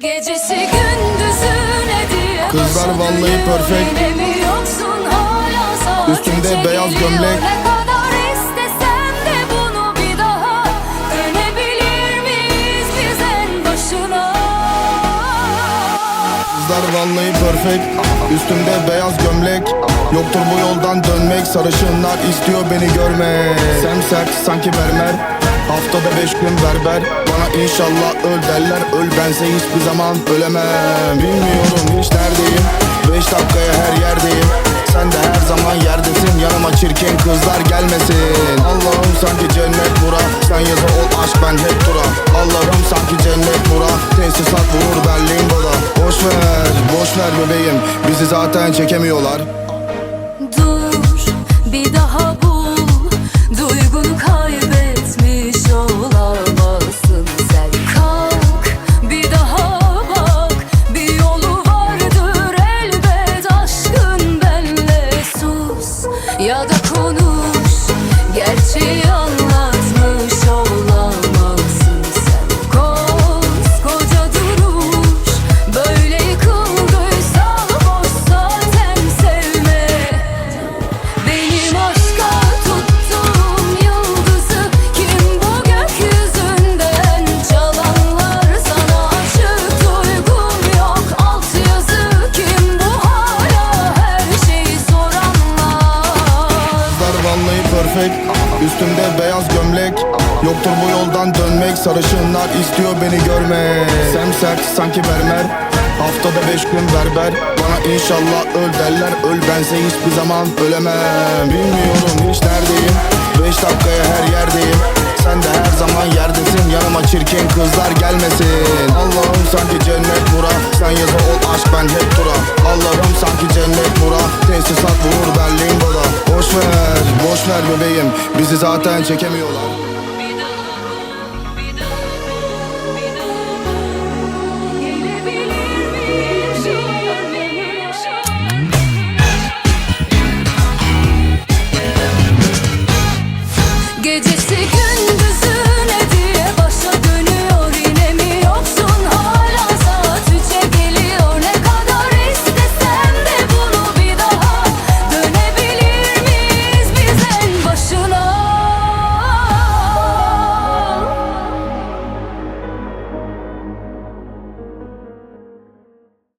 Gecesi gündüzüne diye Kızlar başa vallahi perfect. Üstümde beyaz gömlek. Ne kadar istesem de bunu bir daha Dönebilir miyiz biz en başına? Kızlar vallahi perfect. Üstümde beyaz gömlek. Yoktur bu yoldan dönmek. Sarışınlar istiyor beni görmek. Semsert sanki mermer. Haftada beş gün berber Bana inşallah öl derler Öl. Bense hiçbir zaman ölemem. Bilmiyorum hiç neredeyim. Beş dakikaya her yerdeyim. Sen de her zaman yerdesin. Yanıma çirkin kızlar gelmesin. Allah'ım sanki cennet bura. Sen yazı ol aşk ben hep dura. Allah'ım sanki cennet bura. Tesisat vurur Berlin boda Boş ver, boş bebeğim. Bizi zaten çekemiyorlar Gerçeği perfect Üstümde beyaz gömlek. Yoktur bu yoldan dönmek Sarışınlar istiyor beni görmek. Semsert sanki mermer. Haftada beş gün berber. Bana inşallah öl derler Öl bense hiçbir zaman ölemem. Bilmiyorum hiç neredeyim. Beş dakikaya her yerdeyim. Sen de her zaman yerdesin. Yanıma çirkin kızlar Tesisat vurur Berlin boda Boş ver, boş ver bebeğim. Bizi zaten çekemiyorlar